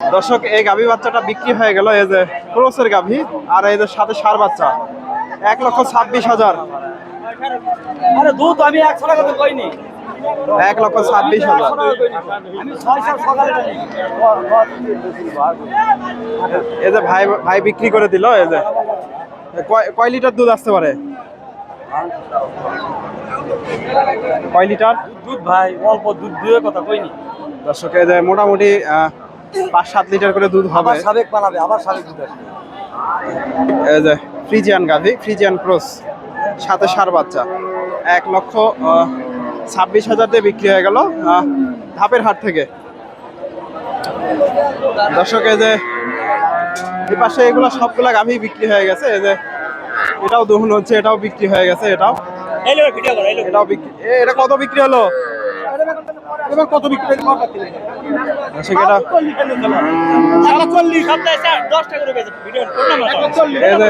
দর্শক এই গাভী বাচ্চাটা বিক্রি হয়ে গেল এই যে ক্রোসের গাভী আর এই যে সাথে সার বাচ্চা। এক লক্ষ ছাব্বিশ হাজার। এক লক্ষ ছাব্বিশ হাজার। এই যে ভাই ভাই বিক্রি করে দিল এই যে। কয়- কয় লিটার দুধ আসতে পারে? কয় লিটার? দুধ ভাই অল্প দুধ দিয়ে কথা কইনি। দর্শক এই যে মোটামুটি আহ, পাঁচ সাত লিটার করে দুধ হবে। আবার সাবেক পালাবে আবার সাবেক দুধ আসবে। এই যে ফ্রিজিয়ান গাভি ফ্রিজিয়ান ক্রস সাথে সার বাচ্চা। এক লক্ষ ছাব্বিশ হাজার দিয়ে বিক্রি হয়ে গেল ধাপের হাট থেকে। দর্শক এই যে এই পাশে এগুলো সবগুলা গাভি বিক্রি হয়ে গেছে এই যে এটাও দহন হচ্ছে এটাও বিক্রি হয়ে গেছে এটাও। এটাও বিক্রি এ, এটা কত বিক্রি হলো? এবার কত বিক্রি দর্শক চল্লিশ সপ্তাহে স্যার দশ টাকা করে বেচে ভিডিও করলাম না এই যে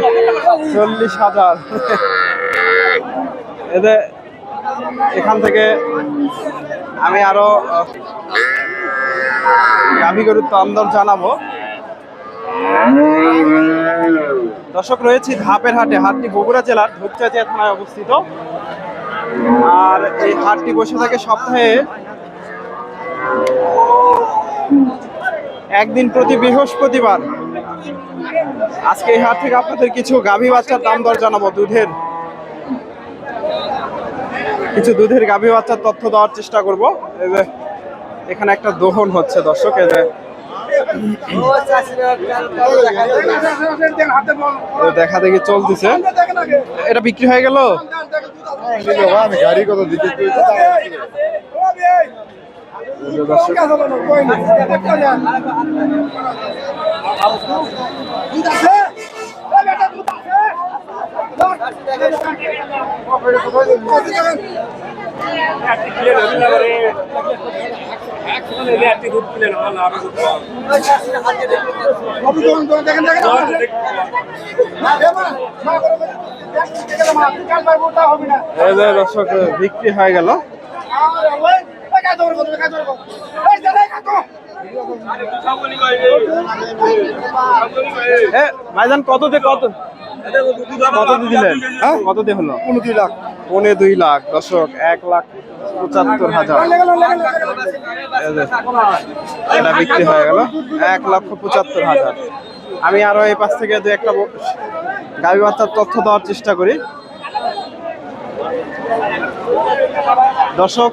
চল্লিশ হাজার। এখান থেকে আমি আরও গাভী গরুর তন্দর জানাব। দর্শক রয়েছি ধাপের হাটে হাটটি বগুড়া জেলার ধূপচাচিয়া থানায় অবস্থিত। আর এই হাটটি বসে থাকে সপ্তাহে একদিন প্রতি বৃহস্পতিবার। আজকে এই হাট থেকে আপনাদের কিছু গাভী বাচ্চার দাম দর জানাব, দুধের। কিছু দুধের গাভী বাচ্চার তথ্য দেওয়ার চেষ্টা করব। এখানে একটা দোহন হচ্ছে, দর্শক দেখা দেখি চলতেছে। এটা বিক্রি হয়ে গেল? গাড়ি কত দিতে যে বিক্রি হয়ে গেল। কত দিয়ে কত? কত দিলেন? হ্যাঁ? কত দিয়ে হলো? পনেরো দুই লাখ। পৌনে দুই লাখ। দর্শক এক লাখ পঁচাত্তর হাজার। এটা বিক্রি হয়ে গেল। এক লক্ষ পঁচাত্তর হাজার। আমি আরও এই পাশ থেকে দু একটা গাভী বাচ্চার তথ্য দেওয়ার চেষ্টা করি। দর্শক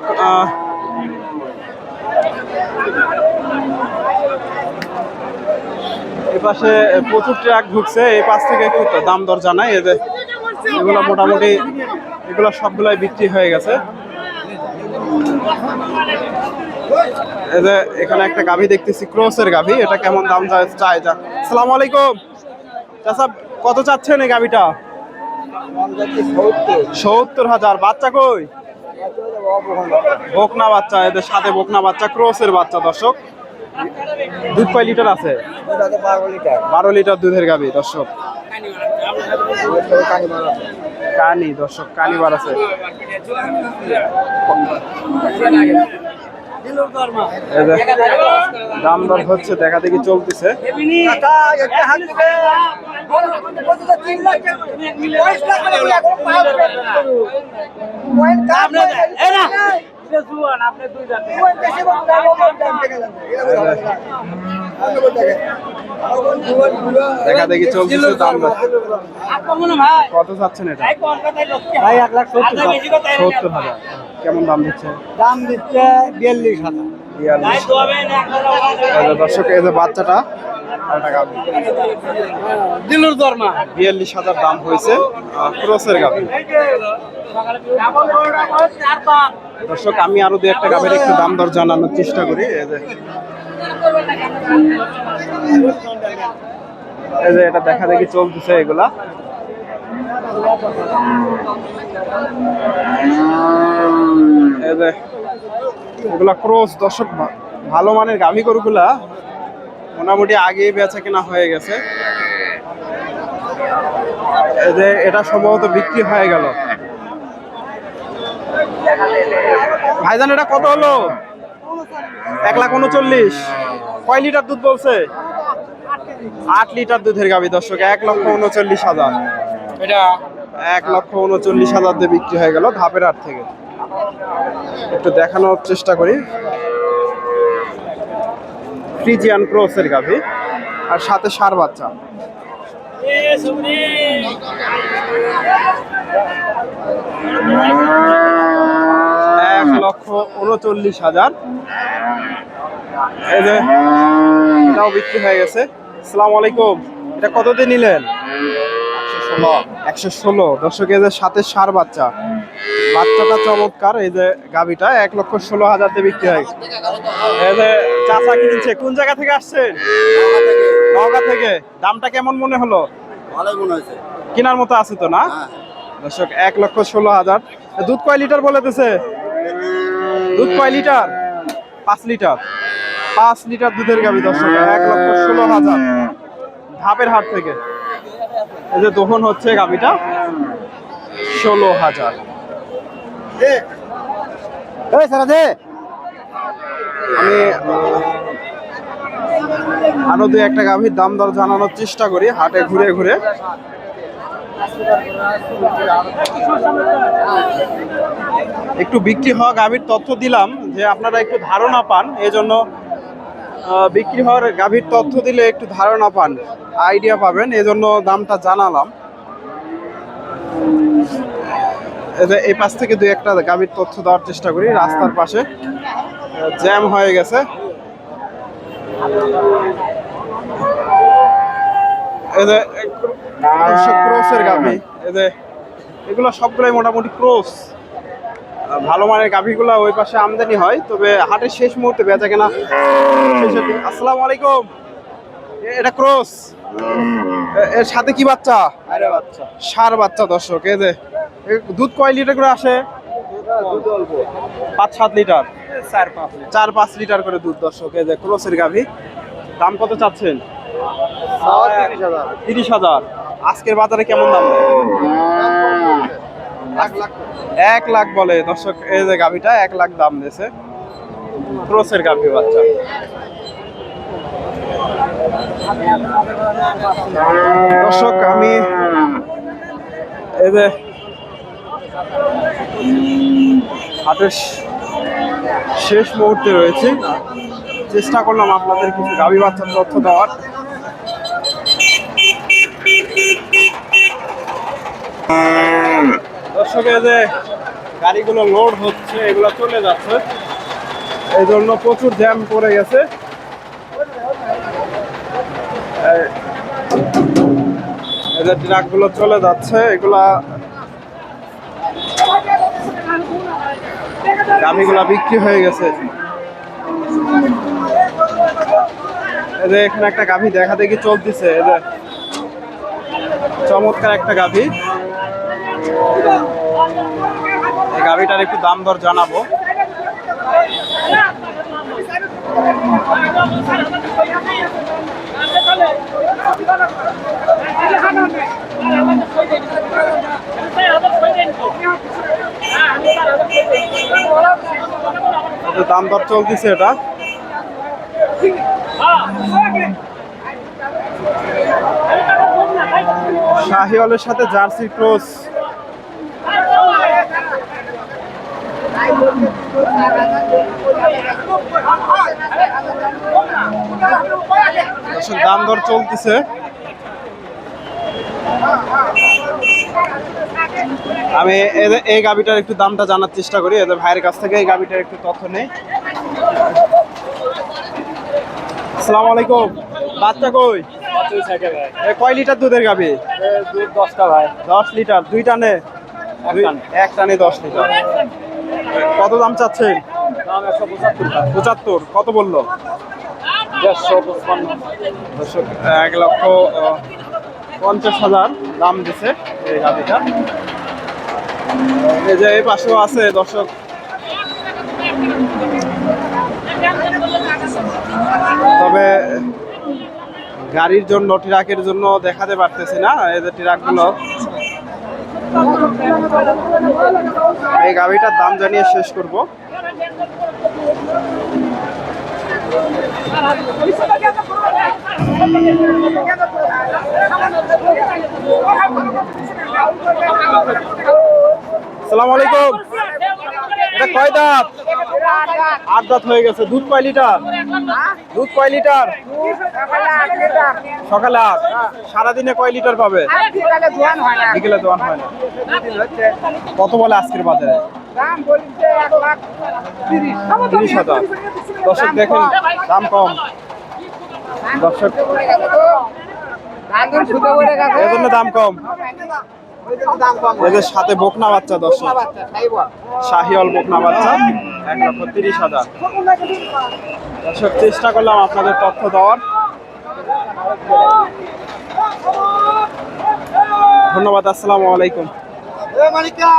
আহ, এই পাশে প্রচুর ট্রাক ঢুকছে এই পাশ থেকে একটু দাম দর জানাই। যে এগুলো মোটামুটি এগুলো সবগুলাই বিক্রি হয়ে গেছে। এখানে একটা গাভী দেখতেছি ক্রোসের গাভী এটা কেমন দাম চাই যা। সালাম আলাইকুম। চাচা কত চাচ্ছেন এই গাভীটা? সত্তর হাজার। বাচ্চা কই? বকনা বাচ্চা এদের সাথে বকনা বাচ্চা ক্রোসের বাচ্চা দর্শক। দুধ কয় লিটার আছে? বারো লিটার। দুধের গাভী দর্শক। কানি দর্শক কানি বার আছে দাম দর হচ্ছে দেখা দেখি চলতেছে। দেখা দেখি চলতেছে দাম কত চাচ্ছেন এটা? ভাই এক লাখ সত্তর সত্তর হাজার। কেমন দাম দিচ্ছে? দাম দিচ্ছে বিয়াল্লিশ হাজার। বিয়াল্লিশ। দর্শক এই যে বাচ্চাটা। দিলুর দরমা। বিয়াল্লিশ হাজার দাম হয়েছে ক্রসের গাভী দর্শক আমি আরও দু একটা গাভীর একটু দাম দর জানানোর চেষ্টা করি। এই যে। এটা দেখা দেখি চলতেছে এগুলা। এগুলা ক্রস। দর্শক ভালো মানের গাভী গরুগুলা মোটামুটি আগেই বেচা কেনা হয়ে গেছে। যে এটা সম্ভবত বিক্রি হয়ে গেল। ভাইজান এটা কত হলো? এক লাখ উনচল্লিশ। কয় লিটার দুধ বলছে? আট লিটার দুধের গাবি দর্শক এক লক্ষ উনচল্লিশ হাজার। এটা? এক লক্ষ উনচল্লিশ হাজার দিয়ে বিক্রি হয়ে গেল ধাপের হাট থেকে। একটু দেখানোর চেষ্টা করি। ফ্রিজিয়ান ক্রসের গাভি আর সাথে সার বাচ্চা। এক লক্ষ উনচল্লিশ হাজার। এই যে এটাও বিক্রি হয়ে গেছে। সালাম আলাইকুম। এটা কত দিয়ে নিলেন? একশো ষোলো। দর্শক এই যে সাথে সার বাচ্চা। বাচ্চাটা চমৎকার এই যে গাভিটা এক লক্ষ ষোলো হাজার দিয়ে বিক্রি হয় এই যে চাচা কিনছে কোন জায়গা থেকে আসছেন নওগাঁ থেকে। দামটা কেমন মনে হলো? ভালোই মনে হয়েছে। কেনার মতো আছে তো না? দর্শক এক লক্ষ ষোলো হাজার। দুধ কয় লিটার বলে দিছে? দুধ কয় লিটার? পাঁচ লিটার। পাঁচ লিটার দুধের গাবি দর্শক এক লক্ষ ষোলো হাজার। ধাপের হাট থেকে। এই যে দোহন হচ্ছে গাবিটা ষোলো হাজার। দে। আমি আরও দুই একটা গাভীর দাম দর জানানোর চেষ্টা করি, হাটে ঘুরে ঘুরে। একটু বিক্রি হওয়া গাভীর তথ্য দিলাম, যে আপনারা একটু ধারণা পান, এজন্য বিক্রি হওয়ার গাভীর তথ্য দিলে একটু ধারণা পান, আইডিয়া পাবেন, এজন্য দামটা জানালাম। এই এই পাশ থেকে দুই একটা গাভীর তথ্য দেওয়ার চেষ্টা করি রাস্তার পাশে। জ্যাম হয়ে গেছে। ক্রোসের গাভি। এই এগুলো সবগুলাই মোটামুটি ক্রোস। ভালো মানের গাভিগুলো ওই পাশে আমদানি হয় তবে হাটের শেষ মুহূর্তে বেচা কেনা আসসালামু আলাইকুম। এটা ক্রস। এর সাথে কি বাচ্চা? আরে বাচ্চা। সার বাচ্চা দর্শক এই যে দুধ কয় লিটার করে আসে? দুধ অল্প পাঁচ সাত লিটার। চার পাঁচ চার পাঁচ লিটার করে দুধ দর্শক এই যে ক্রসের গাভি। দাম কত চাচ্ছেন? তিরিশ হাজার। তিরিশ হাজার। আজকের বাজারে কেমন দাম? এক লাখ। এক লাখ বলে। দর্শক এই যে গাভিটা এক লাখ দাম দিয়েছে। ক্রসের গাভি বাচ্চা। দর্শক আমি এই যে হাটের শেষ মুহূর্তে রয়েছে। চেষ্টা করলাম আপনাদের কিছু গাভি বাচ্চার তথ্য দেওয়ার। দর্শক, এই যে গাড়িগুলো লোড হচ্ছে, এগুলো চলে যাচ্ছে। এই জন্য প্রচুর জ্যাম পড়ে গেছে। যে ট্রাকগুলো চলে যাচ্ছে, এগুলা গাভিগুলা বিক্রি হয়ে গেছে। যে এখানে একটা গাভি দেখা দেখি চলতেছে যে। চমৎকার একটা গাভি। এই গাভিটার একটু দাম দর জানাব। দাম দর চলতেছে এটা। শাহিওয়ালের সাথে জার্সি ক্রস। দাম দর চলতেছে। আমি এই গাবিটার একটু দামটা জানার চেষ্টা করি এদের ভাইয়ের কাছ থেকে এই গাবিটার একটু তথ্য নেই। আসসালামু আলাইকুম। বাচ্চা কই? কয় লিটার দুধের গাবি দুধ দশটা ভাই দশ লিটার। দুই টানে। এক টানে। দশ লিটার। কত দাম চাচ্ছেন? পঁচাত্তর। কত বলল? এক লক্ষ পঞ্চাশ হাজার দাম দিছে। এই যে এই পাশেও আছে দর্শক। তবে গাড়ির জন্য, ট্রাকের জন্য দেখাতে পারতেছি না, এই যে ট্রাকগুলো। এই গাড়িটার দাম জানিয়ে শেষ করব। সালাম আলাইকুম এটা কয় দাঁত? আট দাঁত হয়ে গেছে। দুধ কয় লিটার? দুধ কয় লিটার? সকালে আট। সারাদিনে কয় লিটার পাবে? বিকেলে দোয়ান হয় না। কত বলে আজকের বাজারে? হাজার। দর্শক দেখেন, দাম কম। দাম কম। এদের সাথে বকনা বাচ্চা, দর্শক। শাহিওয়াল বকনা বাচ্চা, এক লক্ষ তিরিশ হাজার। দর্শক, চেষ্টা করলাম আপনাদের তথ্য দেওয়ার। ধন্যবাদ, আসসালামু আলাইকুম। মালিকা!